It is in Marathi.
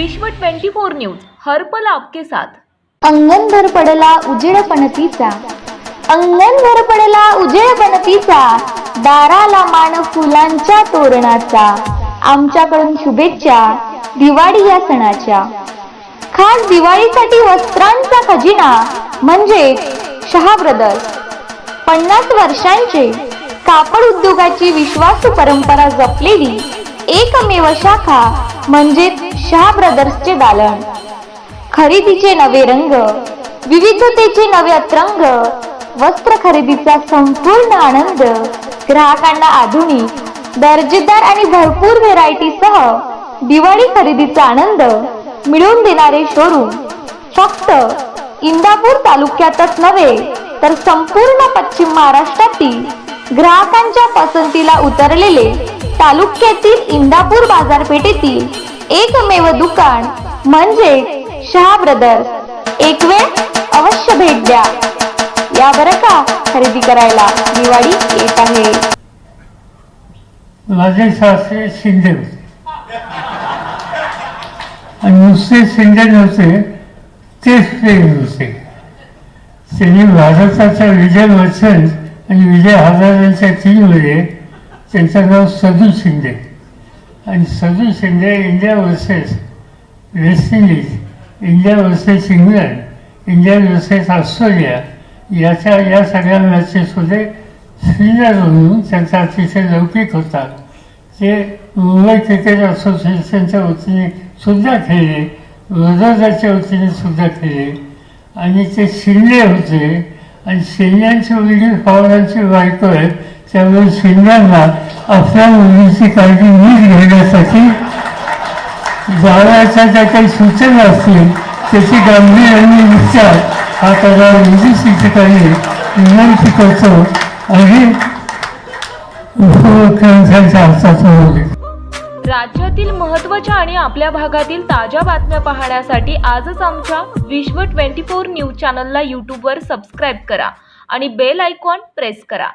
विश्व 24 न्यूज हर पल आपके साथ. अंगण भर पडला उजेड पणतीचा. अंगण भर पडला उजेड पणतीचा. दाराला मान फुलांच्या तोरणाचा. आमच्याकडून शुभेच्छा दिवाळी या सणाच्या. खास दिवाळीसाठी वस्त्रांचा खजिना म्हणजे शहा ब्रदर्स पन्नास वर्षांचे कापड उद्योगाची विश्वासू परंपरा जपलेली एकमेव शाखा म्हणजे शाह ब्रदर्सचे दालन. खरेदीचे नवे रंग विविधतेचे नवे अत्रंग वस्त्र खरेदीचा संपूर्ण आनंद ग्राहकांना आधुनिक दर्जेदार आणि भरपूर व्हेरायटी सह दिवाळी खरेदीचा आनंद मिळवून देणारे शोरूम फक्त इंदापूर तालुक्यातच नव्हे तर संपूर्ण पश्चिम महाराष्ट्रातील ग्राहकांच्या पसंतीला उतरलेले तालुक्यातील इंदापूर बाजारपेठेतील एकमेव दुकान म्हणजे शहा ब्रदर्स. एक वेळ अवश्य भेट द्या. या बरं का खरेदी करायला दिवाळी येत आहे. माझे सासरे शिंदे. आणि नुसते शिंदे नव्हते तेच प्रेम होते त्यांनी भारताचा विजय वचन आणि विजय हजारांच्या टीममध्ये त्यांचं नाव सदू शिंदे. आणि Sadu Shinde India versus West Indies India versus England India versus Australia याच्या या सगळ्या मॅचेसमध्ये स्पिनर म्हणून त्यांचा अतिशय लौकिक होता. ते मुंबई क्रिकेट असोसिएशनच्या वतीने सुद्धा खेळले वडोदराच्या वतीने सुद्धा खेळले आणि ते शिंदे होते. आणि शिंद्यांची मुलगी पवारांची बायको आहे त्यामुळे शिंद्यांना आपल्या मुलीची काळजी नीट घेण्यासाठी जावयाच्या ज्या काही सूचना असतील त्याची गांभीर्याने विचार हा त्याला इंग्लिश शिक्षकांनी विनंती करतो आणि उपमुख्यमंत्र्यांच्या हातात होते राज्यातील महत्त्वाच्या आणि आपल्या भागातील ताज्या बातम्या पाहण्यासाठी आजच आमच्या विश्व 24 न्यूज चॅनलला यूट्यूबवर सबस्क्राईब करा आणि बेल आयकॉन प्रेस करा.